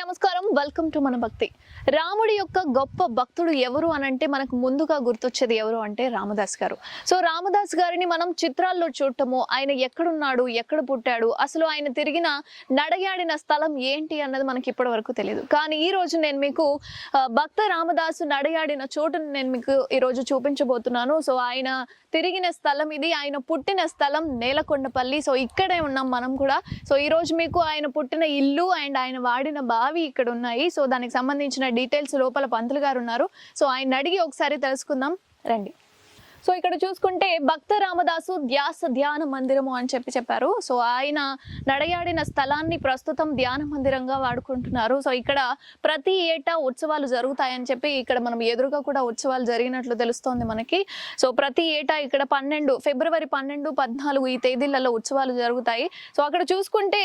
నమస్కారం. Welcome to మన భక్తి రాముడి యొక్క గొప్ప భక్తుడు ఎవరు అని అంటే మనకు ముందుగా గుర్తొచ్చేది ఎవరు అంటే రామదాస్ గారు. సో రామదాస్ గారిని మనం చిత్రాల్లో చూడటము ఆయన ఎక్కడున్నాడు ఎక్కడ పుట్టాడు అసలు ఆయన తిరిగిన నడయాడిన స్థలం ఏంటి అన్నది మనకి ఇప్పటి వరకు తెలియదు కానీ ఈ రోజు నేను మీకు భక్త రామదాసు నడయాడిన చోటును నేను మీకు ఈ రోజు చూపించబోతున్నాను. సో ఆయన తిరిగిన స్థలం ఇది ఆయన పుట్టిన స్థలం నేలకొండపల్లి. సో ఇక్కడే ఉన్నాం మనం కూడా. సో ఈ రోజు మీకు ఆయన పుట్టిన ఇల్లు అండ్ ఆయన వాడిన బావి ఇక్కడ ఉన్నాయి. సో దానికి సంబంధించిన డీటెయిల్స్ లోపల పంతులు గారు ఉన్నారు. సో ఆయన అడిగి ఒకసారి తెలుసుకుందాం. రండి. సో ఇక్కడ చూసుకుంటే భక్త రామదాసు ధ్యాస ధ్యాన మందిరము అని చెప్పి చెప్పారు. సో ఆయన నడయాడిన స్థలాన్ని ప్రస్తుతం ధ్యాన మందిరంగా వాడుకుంటున్నారు. సో ఇక్కడ ప్రతి ఏటా ఉత్సవాలు జరుగుతాయని చెప్పి ఇక్కడ మనం ఎదురుగా కూడా ఉత్సవాలు జరిగినట్లు తెలుస్తోంది మనకి. సో ప్రతి ఏటా ఇక్కడ పన్నెండు ఫిబ్రవరి పన్నెండు పద్నాలుగు ఈ తేదీలలో ఉత్సవాలు జరుగుతాయి. సో అక్కడ చూసుకుంటే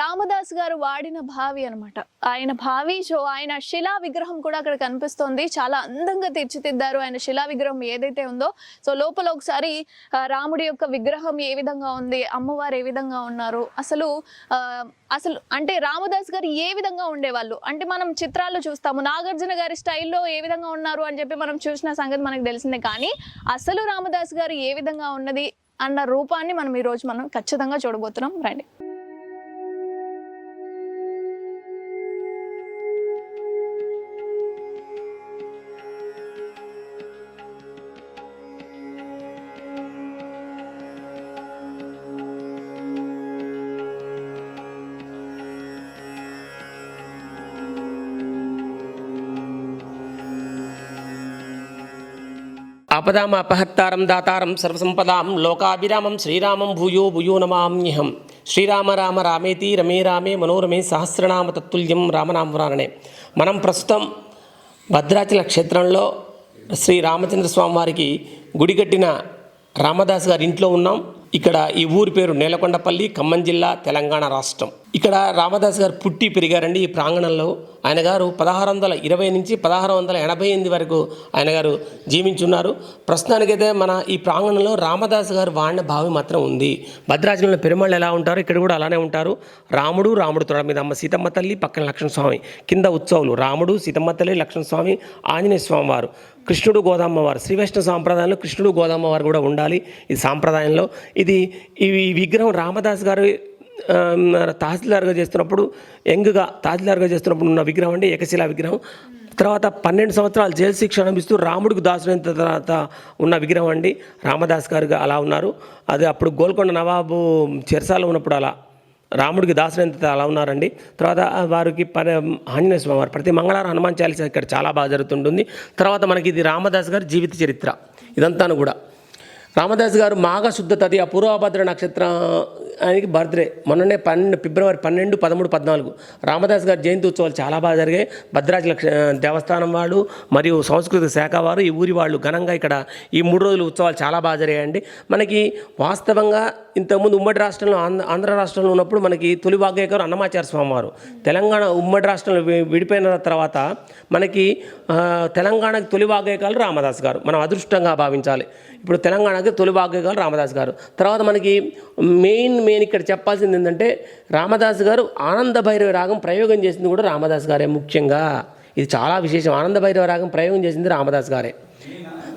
రామదాస్ గారు వాడిన భావి అన్నమాట. ఆయన భావి సో ఆయన శిలా విగ్రహం కూడా అక్కడ కనిపిస్తోంది. చాలా అందంగా తీర్చిదిద్దారు. ఆయన శిలా విగ్రహం ఏదైతే ఉందో సో లోపల ఒకసారి రాముడి యొక్క విగ్రహం ఏ విధంగా ఉంది అమ్మవారు ఏ విధంగా ఉన్నారు అసలు అసలు అంటే రామదాస్ గారు ఏ విధంగా ఉండేవాళ్ళు? అంటే మనం చిత్రాల్లో చూస్తాము నాగార్జున గారి స్టైల్లో ఏ విధంగా ఉన్నారు అని చెప్పి మనం చూసిన సంగతి మనకు తెలిసిందే కానీ అసలు రామదాస్ గారు ఏ విధంగా ఉన్నది అన్న రూపాన్ని మనం ఈరోజు మనం ఖచ్చితంగా చూడబోతున్నాం. రండి. ఆపదాం అపహత్తారం దాతారం సర్వసంపదాం లోకాభిరామం శ్రీరామం భూయో భూయో నమామ్యహం. శ్రీరామ రామ రామేతి రమే రామే మనోరమే సహస్రనామ తత్తుల్యం రామనామరాణనే మనం ప్రస్తుతం భద్రాచల క్షేత్రంలో శ్రీ రామచంద్ర స్వామి వారికి గుడి కట్టిన రామదాస్ గారి ఇంట్లో ఉన్నాం. ఇక్కడ ఈ ఊరి పేరు నేలకొండపల్లి ఖమ్మం జిల్లా తెలంగాణ రాష్ట్రం. ఇక్కడ రామదాస్ గారు పుట్టి పెరిగారండి ఈ ప్రాంగణంలో. ఆయన గారు పదహారు వందల ఇరవై నుంచి పదహారు వందల ఎనభై ఎనిమిది వరకు ఆయన గారు జీవించున్నారు. ప్రస్తుతానికైతే మన ఈ ప్రాంగణంలో రామదాస్ గారు వాడిన భావి మాత్రం ఉంది. భద్రాచలంలో పెరుమాళ్ళు ఎలా ఉంటారు ఇక్కడ కూడా అలానే ఉంటారు. రాముడు రాముడు తొడ మీద అమ్మ సీతమ్మ తల్లి పక్కన లక్ష్మణ స్వామి కింద ఉత్సవాలు. రాముడు సీతమ్మ తల్లి లక్ష్మణస్వామి ఆంజనేయ స్వామి వారు. కృష్ణుడు గోదామ్మ వారు. శ్రీ వైష్ణవ సాంప్రదాయంలో కృష్ణుడు గోదామ్మ వారు కూడా ఉండాలి ఈ సాంప్రదాయంలో. ఇది ఈ విగ్రహం రామదాస్ గారు తహసీల్దార్గా చేస్తున్నప్పుడు యంగ్గా తహసీల్దార్గా చేస్తున్నప్పుడు ఉన్న విగ్రహం అండి ఏకశిలా విగ్రహం. తర్వాత పన్నెండు సంవత్సరాలు జైలు శిక్ష అనుభవిస్తూ రాముడికి దాసులైన తర్వాత ఉన్న విగ్రహం అండి. రామదాస్ గారుగా అలా ఉన్నారు. అది అప్పుడు గోల్కొండ నవాబు చెరసాలో ఉన్నప్పుడు అలా రాముడికి దాసులైన అలా ఉన్నారండి. తర్వాత వారికి పని ఆంజనేయ స్వామి వారు ప్రతి మంగళవారం హనుమాన్ చాలీస ఇక్కడ చాలా బాగా జరుగుతుంటుంది. తర్వాత మనకి ఇది రామదాస్ గారి జీవిత చరిత్ర. ఇదంతాను కూడా. రామదాస్ గారు మాఘశుద్ధ తది పూర్వభద్ర నక్షత్రం ఆయనకి బర్త్డే. మొన్ననే పన్నెండు ఫిబ్రవరి పన్నెండు పదమూడు పద్నాలుగు. రామదాస్ గారి జయంతి ఉత్సవాలు చాలా బాగా జరిగాయి. భద్రాచల దేవస్థానం వాళ్ళు మరియు సాంస్కృతిక శాఖ వారు ఈ ఊరి వాళ్ళు ఘనంగా ఇక్కడ ఈ మూడు రోజులు ఉత్సవాలు చాలా బాగా జరిగాయండి. మనకి వాస్తవంగా ఇంతకుముందు ఉమ్మడి రాష్ట్రంలో ఆంధ్ర ఆంధ్ర రాష్ట్రంలో ఉన్నప్పుడు మనకి తొలి వాగ్గేయకారు అన్నమాచార్య స్వామి వారు తెలంగాణ ఉమ్మడి రాష్ట్రంలో వి- విడిపోయిన తర్వాత మనకి తెలంగాణకి తొలి వాగ్గేకాలు రామదాస్ గారు. మనం అదృష్టంగా భావించాలి. ఇప్పుడు తెలంగాణకి తొలి వాగ్గేకాలు రామదాస్ గారు. తర్వాత మనకి మెయిన్ మెయిన్ ఇక్కడ చెప్పాల్సింది ఏంటంటే రామదాస్ గారు ఆనంద భైరవ రాగం ప్రయోగం చేసింది కూడా రామదాస్ గారే ముఖ్యంగా. ఇది చాలా విశేషం. ఆనంద భైరవ రాగం ప్రయోగం చేసింది రామదాస్ గారే.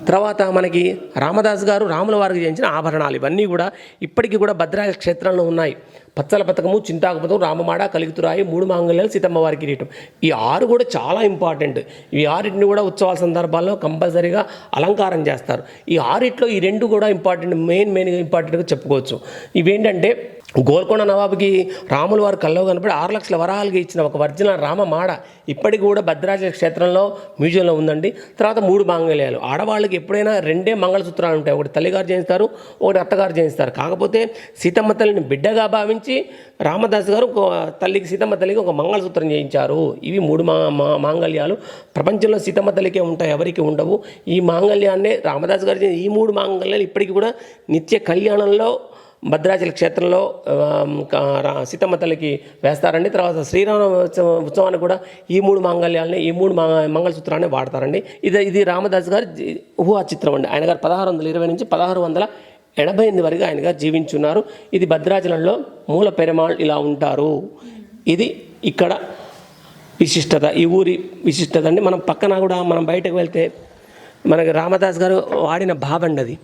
తర్వాత మనకి రామదాస్ గారు రాముల వారికి చేయించిన ఆభరణాలు ఇవన్నీ కూడా ఇప్పటికీ కూడా భద్రాచల క్షేత్రంలో ఉన్నాయి. పచ్చల పథకము చింతాకు పథకం రామమాడ కలిగితురాయి మూడు మాంగళ్యాలు సీతమ్మ వారికి కిరీటం. ఈ ఆరు కూడా చాలా ఇంపార్టెంట్ ఈ ఆరిటిని కూడా ఉత్సవాల సందర్భాల్లో కంపల్సరీగా అలంకారం చేస్తారు. ఈ ఆరిట్లో ఈ రెండు కూడా ఇంపార్టెంట్ మెయిన్ మెయిన్ ఇంపార్టెంట్గా చెప్పుకోవచ్చు. ఇవేంటంటే గోల్కొండ నవాబుకి రాముల వారు కల్లో కనపడి ఆరు లక్షల వరాలుగా ఇచ్చిన ఒక ఒరిజినల్ రామమాడ ఇప్పటికి కూడా భద్రాచల క్షేత్రంలో మ్యూజియంలో ఉందండి. తర్వాత మూడు మాంగళ్యాలు. ఆడవాళ్ళకి ఎప్పుడైనా రెండే మంగళసూత్రాలు ఉంటాయి. ఒకటి తల్లిగారు చేయిస్తారు ఒకటి అత్తగారు చేయిస్తారు కాకపోతే సీతమ్మ తల్లిని బిడ్డగా భావించి రామదాస్ గారు ఒక తల్లికి సీతమ్మ తల్లికి ఒక మంగళసూత్రం చేయించారు ఇవి మూడు మా మా- మాంగళ్యాలు. ప్రపంచంలో సీతమ్మ తల్లికే ఉంటాయి ఎవరికి ఉండవు. ఈ మాంగళ్యాన్నే రామదాస్ గారు ఈ మూడు మాంగళ్యాలు ఇప్పటికి కూడా నిత్య కళ్యాణంలో భద్రాచల క్షేత్రంలో సీతమ్మ తల్లికి వేస్తారండి. తర్వాత శ్రీరామ ఉత్సవ- ఉత్సవాన్ని కూడా ఈ మూడు మాంగళ్యాలని ఈ మూడు మా మంగళసూత్రాన్ని వాడతారండి. ఇది ఇది రామదాస్ గారి ఊహా చిత్రం అండి. ఆయన గారు పదహారు వందల ఇరవై నుంచి పదహారు వందల ఎనభై ఎనిమిది వరకు ఆయన గారు జీవించున్నారు. ఇది భద్రాచలంలో మూల పెరమాళ్ ఇలా ఉంటారు. ఇది ఇక్కడ విశిష్టత ఈ ఊరి విశిష్టత అండి. మనం పక్కన కూడా మనం బయటకు వెళ్తే మనకి రామదాస్ గారు వాడిన బాబండి అది.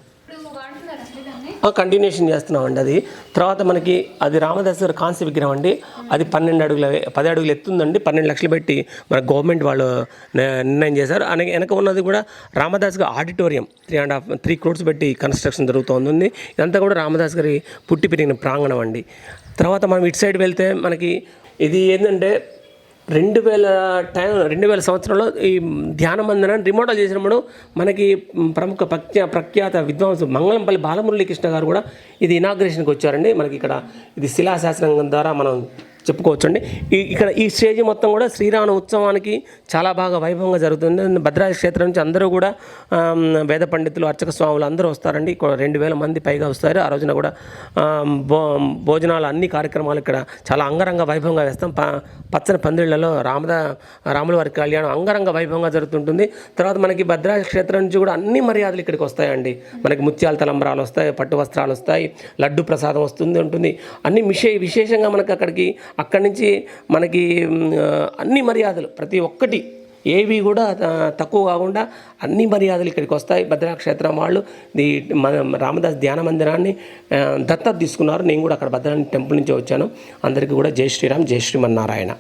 కంటిన్యూషన్ చేస్తున్నామండి అది. తర్వాత మనకి అది రామదాస్ గారి కాంస్య విగ్రహం అండి. అది పన్నెండు అడుగుల పది అడుగులు ఎత్తుందండి పన్నెండు లక్షలు పెట్టి మన గవర్నమెంట్ వాళ్ళు నిర్ణయం చేశారు. అలాగే వెనక ఉన్నది కూడా రామదాస్ గారి auditorium. Three and half three crores పెట్టి కన్స్ట్రక్షన్ జరుగుతుంది ఇదంతా కూడా రామదాస్ గారి పుట్టి పెరిగిన ప్రాంగణం అండి. తర్వాత మనం ఇటు సైడ్ వెళ్తే మనకి ఇది ఏంటంటే రెండు వేల టైం రెండు వేల సంవత్సరంలో ఈ ధ్యాన మందిరాన్ని రిమోడల్ చేసినప్పుడు మనకి ప్రముఖ ప్రఖ్యా ప్రఖ్యాత విద్వాంసు మంగళంపల్లి బాలమురళీకృష్ణ గారు కూడా ఇది ఇనాగ్రేషన్కి వచ్చారండి. మనకి ఇక్కడ ఇది శిలాశాసనం ద్వారా మనం చెప్పుకోవచ్చండి. ఈ ఇక్కడ ఈ స్టేజ్ మొత్తం కూడా శ్రీరామ ఉత్సవానికి చాలా బాగా వైభవంగా జరుగుతుంది. భద్రాద్రి క్షేత్రం నుంచి అందరూ కూడా వేద పండితులు అర్చక స్వాములు అందరూ వస్తారండి. రెండు వేల మంది పైగా వస్తారు. ఆ రోజున కూడా భో భోజనాలు అన్ని కార్యక్రమాలు ఇక్కడ చాలా అంగరంగ వైభవంగా వేస్తాం. ప పచ్చని పందిళ్ళలో రామద రాముల వారి కళ్యాణం అంగరంగ వైభవంగా జరుగుతుంటుంది. తర్వాత మనకి భద్రాద్రి క్షేత్రం నుంచి కూడా అన్ని మర్యాదలు ఇక్కడికి వస్తాయండి. మనకి ముత్యాల తలంబరాలు వస్తాయి పట్టు వస్త్రాలు వస్తాయి లడ్డు ప్రసాదం వస్తుంది ఉంటుంది. అన్ని విశే విశేషంగా మనకి అక్కడికి అక్కడి నుంచి మనకి అన్ని మర్యాదలు ప్రతి ఒక్కటి ఏవి కూడా తక్కువ కాకుండా అన్ని మర్యాదలు ఇక్కడికి వస్తాయి. భద్రాక్షేత్రం వాళ్ళు ఈ రామదాస్ ధ్యాన మందిరాన్ని దత్తత తీసుకున్నారు. నేను కూడా అక్కడ భద్రాని టెంపుల్ నుంచి వచ్చాను. అందరికీ కూడా జై శ్రీరామ్ జై శ్రీమన్నారాయణ.